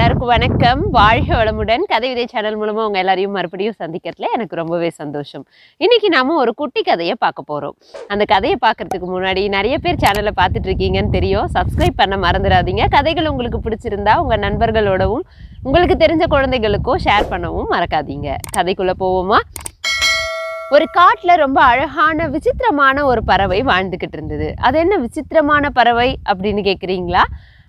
எல்லாருக்கும் வணக்கம். வாழ்க வளமுடன். கதை விதை சேனல் மூலமா உங்க எல்லாரையும் மறுபடியும் சந்திக்கிறதுல எனக்கு ரொம்பவே சந்தோஷம். இன்னைக்கு நாம ஒரு குட்டி கதையை பார்க்க போறோம். அந்த கதையை பார்க்கறதுக்கு முன்னாடி நிறைய பேர் சேனலை பார்த்துட்டு இருக்கீங்கன்னு தெரியும். சப்ஸ்கிரைப் பண்ண மறந்துடாதீங்க. கதைகள் உங்களுக்கு பிடிச்சிருந்தா உங்க நண்பர்களோடவும் உங்களுக்கு தெரிஞ்ச குழந்தைகளுக்கும் ஷேர் பண்ணவும் மறக்காதீங்க. கதைக்குள்ள போவோமா? ஒரு காட்டில் ரொம்ப அழகான விசித்திரமான ஒரு பறவை வாழ்ந்துக்கிட்டு இருந்தது. அது என்ன விசித்திரமான பறவை அப்படின்னு கேட்குறீங்களா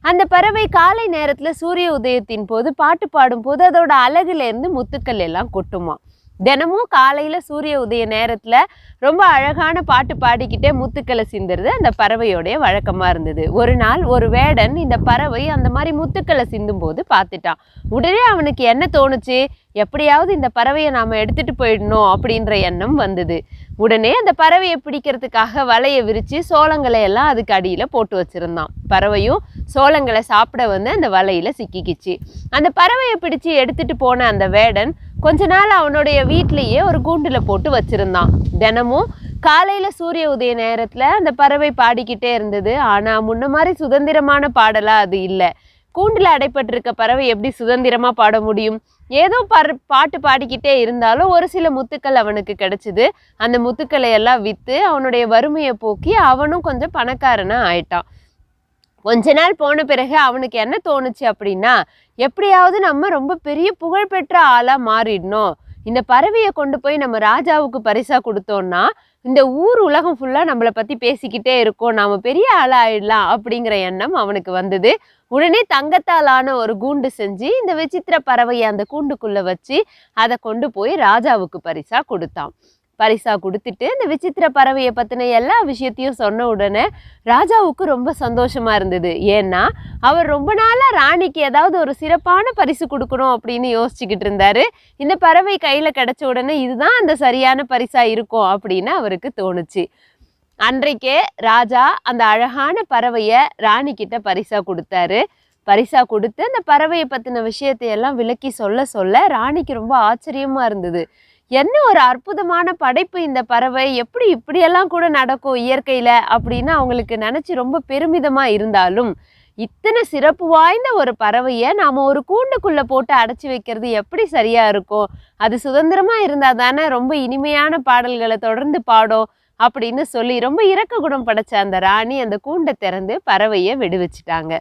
அந்த பறவை காலை நேரத்தில் சூரிய உதயத்தின் போது பாட்டு பாடும்போது அதோட அழகுலேருந்து முத்துக்கள் எல்லாம் கொட்டுமா. தினமும் காலையில் சூரிய உதய நேரத்தில் ரொம்ப அழகான பாட்டு பாடிக்கிட்டே முத்துக்களை சிந்துறது அந்த பறவையோடைய வழக்கமாக இருந்தது. ஒரு நாள் ஒரு வேடன் இந்த பறவை அந்த மாதிரி முத்துக்களை சிந்தும் போது பார்த்துட்டான். உடனே அவனுக்கு என்ன தோணுச்சு? எப்படியாவது இந்த பறவையை நாம் எடுத்துகிட்டு போயிடணும் அப்படின்ற எண்ணம் வந்தது. உடனே அந்த பறவையை பிடிக்கிறதுக்காக வலையை விரித்து சோளங்களை எல்லாம் அதுக்கு அடியில் போட்டு வச்சுருந்தான். பறவையும் சோளங்களை சாப்பிட வந்து அந்த வலையில் சிக்கிக்கிச்சு. அந்த பறவையை பிடிச்சு எடுத்துகிட்டு போன அந்த வேடன் கொஞ்ச நாள் அவனுடைய வீட்லேயே ஒரு கூண்டில் போட்டு வச்சுருந்தான். தினமும் காலையில் சூரிய உதய நேரத்தில் அந்த பறவை பாடிக்கிட்டே இருந்தது. ஆனால் முன்ன மாதிரி சுதந்திரமான பாடலாக அது இல்லை. கூண்டில் அடைப்பட்டிருக்க பறவை எப்படி சுதந்திரமாக பாட முடியும்? ஏதோ பற பாட்டு பாடிக்கிட்டே இருந்தாலும் ஒரு சில முத்துக்கள் அவனுக்கு கிடைச்சிது. அந்த முத்துக்களை எல்லாம் விற்று அவனுடைய வறுமையை போக்கி அவனும் கொஞ்சம் பணக்காரனாக ஆயிட்டான். கொஞ்ச நாள் போன பிறகு அவனுக்கு என்ன தோணுச்சு அப்படின்னா எப்படியாவது நம்ம ரொம்ப பெரிய புகழ்பெற்ற ஆளாக மாறிடணும். இந்த பறவையை கொண்டு போய் நம்ம ராஜாவுக்கு பரிசாக கொடுத்தோம்னா இந்த ஊர் உலகம் ஃபுல்லாக நம்மளை பற்றி பேசிக்கிட்டே இருக்கோம். நாம் பெரிய ஆளாக ஆயிடலாம் அப்படிங்கிற எண்ணம் அவனுக்கு வந்தது. உடனே தங்கத்தாலான ஒரு கூண்டு செஞ்சு இந்த விசித்திர பறவையை அந்த கூண்டுக்குள்ள வச்சு அதை கொண்டு போய் ராஜாவுக்கு பரிசா கொடுத்தான். பரிசா கொடுத்துட்டு இந்த விசித்திர பறவையை பத்தின எல்லா விஷயத்தையும் சொன்ன உடனே ராஜாவுக்கு ரொம்ப சந்தோஷமா இருந்தது. ஏன்னா அவர் ரொம்ப நாளா ராணிக்கு ஏதாவது ஒரு சிறப்பான பரிசு கொடுக்கணும் அப்படின்னு யோசிச்சுக்கிட்டு இருந்தாரு. இந்த பறவை கையில கிடைச்ச உடனே இதுதான் அந்த சரியான பரிசா இருக்கும் அப்படின்னு அவருக்கு தோணுச்சு. அன்றைக்கே ராஜா அந்த அழகான பறவையை ராணி கிட்ட பரிசா கொடுத்தாரு. பரிசா கொடுத்து அந்த பறவையை பற்றின விஷயத்தையெல்லாம் விளக்கி சொல்ல சொல்ல ராணிக்கு ரொம்ப ஆச்சரியமாக இருந்தது. என்ன ஒரு அற்புதமான படைப்பு இந்த பறவை? எப்படி இப்படியெல்லாம் கூட நடக்கும் இயற்கையில்? அப்படின்னு அவங்களுக்கு நினச்சி ரொம்ப பெருமிதமாக இருந்தாலும் இத்தனை சிறப்பு வாய்ந்த ஒரு பறவையை நாம் ஒரு கூண்டுக்குள்ளே போட்டு அடைச்சி வைக்கிறது எப்படி சரியாக இருக்கும்? அது சுதந்திரமாக இருந்தால் தானே ரொம்ப இனிமையான பாடல்களை தொடர்ந்து பாடும். அப்படின்னு சொல்லி ரொம்ப இரக்க குணம் படைச்ச அந்த ராணி அந்த கூண்டை திறந்து பறவையை விடுவிச்சிட்டாங்க.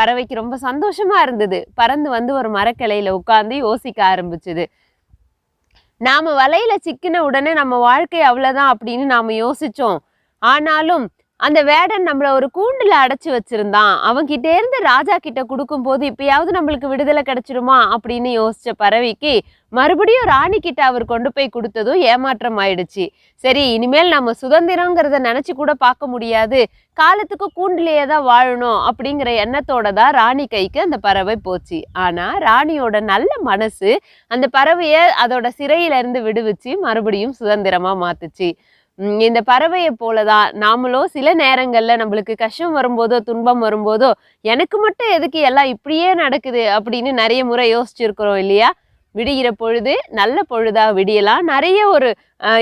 பறவைக்கு ரொம்ப சந்தோஷமா இருந்தது. பறந்து வந்து ஒரு மரக்கிளையில உட்காந்து யோசிக்க ஆரம்பிச்சுது. நாம வலையில சிக்கின உடனே நம்ம வாழ்க்கை அவ்வளவுதான் அப்படின்னு நாம யோசிச்சோம். ஆனாலும் அந்த வேடன் நம்மள ஒரு கூண்டில் அடைச்சி வச்சிருந்தான். அவன்கிட்ட இருந்து ராஜா கிட்ட கொடுக்கும் போது இப்பயாவது நம்மளுக்கு விடுதலை கிடைச்சிருமா? அப்படின்னு யோசிச்ச பறவைக்கு மறுபடியும் ராணி கிட்ட அவர் கொண்டு போய் கொடுத்ததும் ஏமாற்றம் ஆயிடுச்சு. சரி இனிமேல் நம்ம சுதந்திரங்கிறத நினைச்சு கூட பார்க்க முடியாது. காலத்துக்கு கூண்டிலேயே தான் வாழணும் அப்படிங்கிற எண்ணத்தோட தான் ராணி கைக்கு அந்த பறவை போச்சு. ஆனா ராணியோட நல்ல மனசு அந்த பறவையை அதோட சிறையில இருந்து விடுவிச்சு மறுபடியும் சுதந்திரமா மாத்துச்சு. இந்த பறவையை போலதான் நாமளும் சில நேரங்கள்ல நம்மளுக்கு கஷ்டம் வரும்போதோ துன்பம் வரும்போதோ எனக்கு மட்டும் எதுக்கு எல்லாம் இப்படியே நடக்குது அப்படின்னு நிறைய முறை யோசிச்சிருக்கிறோம் இல்லையா? விடிகிற பொழுது நல்ல பொழுதாக விடியலாம் நிறைய ஒரு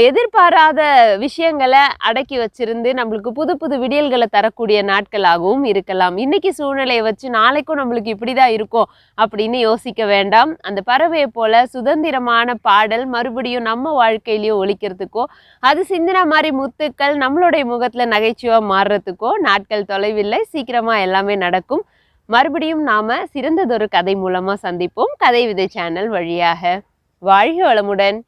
எதிர்பாராத விஷயங்களை அடக்கி வச்சிருந்து நம்மளுக்கு புது புது விடியல்களை தரக்கூடிய நாட்களாகவும் இருக்கலாம். இன்னைக்கு சூழ்நிலையை வச்சு நாளைக்கும் நம்மளுக்கு இப்படி தான் இருக்கும் அப்படின்னு யோசிக்க வேண்டாம். அந்த பறவையை போல சுதந்திரமான பாடல் மறுபடியும் நம்ம வாழ்க்கையிலையும் ஒழிக்கிறதுக்கோ அது சிந்தின மாதிரி முத்துக்கள் நம்மளுடைய முகத்தில் நகைச்சுவாக மாறுறதுக்கோ நாட்கள் தொலைவில்லை. சீக்கிரமாக எல்லாமே நடக்கும். மறுபடியும் நாம சிறந்ததொரு கதை மூலமா சந்திப்போம். கதை விதை சேனல் வழியாக. வாழ்க வளமுடன்.